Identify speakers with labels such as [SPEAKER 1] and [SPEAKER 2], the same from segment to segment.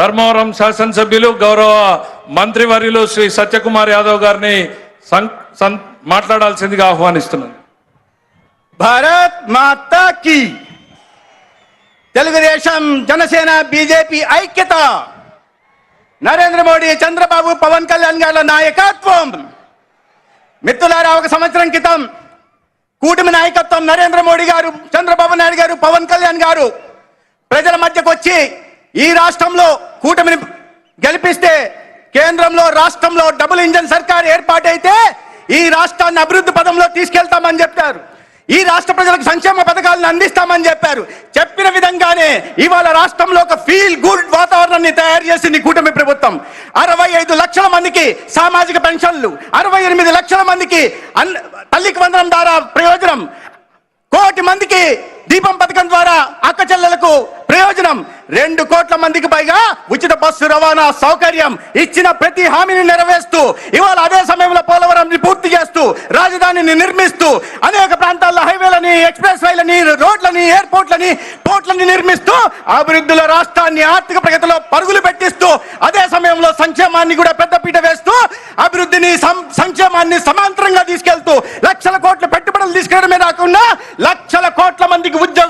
[SPEAKER 1] ధర్మవరం శాసనసభ్యులు గౌరవ మంత్రివర్యులు శ్రీ సత్యకుమార్ యాదవ్ గారిని సం- మాట్లాడాల్సిందిగా ఆహ్వానిస్తున్నాను.
[SPEAKER 2] భారత్ మాతా కీ. తెలుగుదేశం జనసేన బీజేపీ ఐక్యత. నరేంద్ర మోడీ చంద్రబాబు పవన్ కళ్యాణ్ గారి నాయకత్వం. మిత్రులారా ఒక సంవత్సరం క్రితం కూటమి నాయకత్వం నరేంద్ర మోడీ గారు చంద్రబాబు నాయుడు గారు పవన్ కళ్యాణ్ గారు ప్రజల మధ్యకు వచ్చి ఈ రాష్ట్రంలో కూటమిని గెలిపిస్తే కేంద్రంలో రాష్ట్రంలో డబుల్ ఇంజన్ సర్కార్ ఏర్పాటైతే ఈ రాష్ట్రాన్ని అభివృద్ధి పదంలో తీసుకెళ్తామని చెప్పారు. ఈ రాష్ట్ర ప్రజలకు సంక్షేమ పథకాలను అందిస్తామని చెప్పారు. చెప్పిన విధంగానే ఇవాళ రాష్ట్రంలో ఒక ఫీల్ గుడ్ వాతావరణాన్ని తయారు చేసింది కూటమి ప్రభుత్వం. అరవై ఐదు లక్షల మందికి సామాజిక పెన్షన్లు అరవై ఎనిమిది లక్షల మందికి తల్లికి వందనం ద్వారా ప్రయోజనం కోటి మందికి దీపం పథకం ద్వారా అక్క చెల్లెలకు ప్రయోజనం. రెండు కోట్ల మందికి పైగా ఉచిత బస్సు రవాణా సౌకర్యం ఇచ్చిన ప్రతి హామీని నెరవేరుస్తూ ఇవాళ అదే సమయంలో పోలవరం పూర్తి చేస్తూ రాజధానిని నిర్మిస్తూ అనేక ప్రాంతాల్లో హైవేలని ఎక్స్ప్రెస్ వేలని రోడ్లని ఎయిర్పోర్ట్లని పోర్ట్లని నిర్మిస్తూ అభివృద్ధిలో రాష్ట్రాన్ని ఆర్థిక ప్రగతిలో పరుగులు పెట్టిస్తూ అదే సమయంలో సంక్షేమాన్ని కూడా పెద్దపీట వేస్తూ అభివృద్ధిని సంక్షేమాన్ని సమాంతరంగా తీసుకెళ్తూ లక్షల కోట్ల పెట్టుబడులు తీసుకెళ్ళడమే కాకుండా లక్షల కోట్ల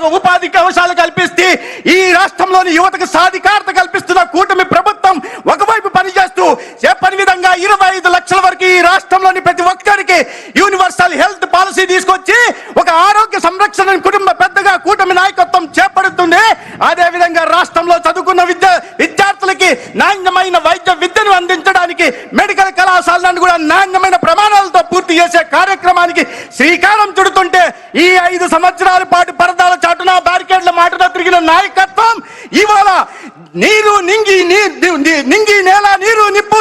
[SPEAKER 2] ఉద్యోగ ఉపాధి అవకాశాలు కల్పిస్తే ఈ రాష్ట్రంలోని యువతకు సాధికారత కల్పిస్తున్న కూటమి ప్రభుత్వం ఒకవైపు పనిచేస్తూ చెప్పని విధంగా ఇరవై ఐదు లక్షల వరకు ఈ రాష్ట్రంలోని ప్రతి ఒక్కరికి యూనివర్సల్ హెల్త్ పాలసీ తీసుకొచ్చి ఒక ఆరోగ్య సంరక్షణ కుటుంబ పెద్దగా కూటమి నాయకత్వం చేపడుతుంది. అదే విధంగా రాష్ట్రంలో చదువుకున్న విద్య విద్యార్థులకి నాణ్యమైన వైద్య విద్యను అందించడానికి మెడికల్ కళాశాలను కూడా నాణ్యమైన ప్రమాణాలతో పూర్తి చేసే కార్యక్రమానికి శ్రీకారం చుడుతుంటే ఈ ఐదు సంవత్సరాల పాటు పరదాల చాటున బ్యారికేడ్ల మాటన తిరిగిన నాయకత్వం ఇవాళ నీరు నింగి నీ- నింగి నేల నీరు నిప్పు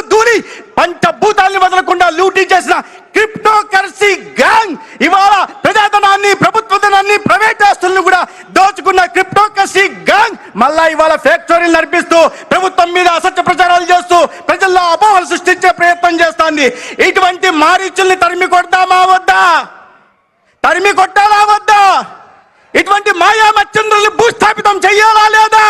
[SPEAKER 2] మళ్ళా ఇవాళ ఫ్యాక్టరీలు నడిపిస్తూ ప్రభుత్వం మీద అసత్య ప్రచారాలు చేస్తూ ప్రజల్లో అపోహలు సృష్టించే ప్రయత్నం చేస్తోంది. ఇటువంటి మారీచుల్ని తరిమి కొడతామా వద్దా? తరిమి కొట్టాలా వద్దా? ఇటువంటి మాయా మచ్చంద్రుల్ని భూస్థాపితం చెయ్యాలా లేదా?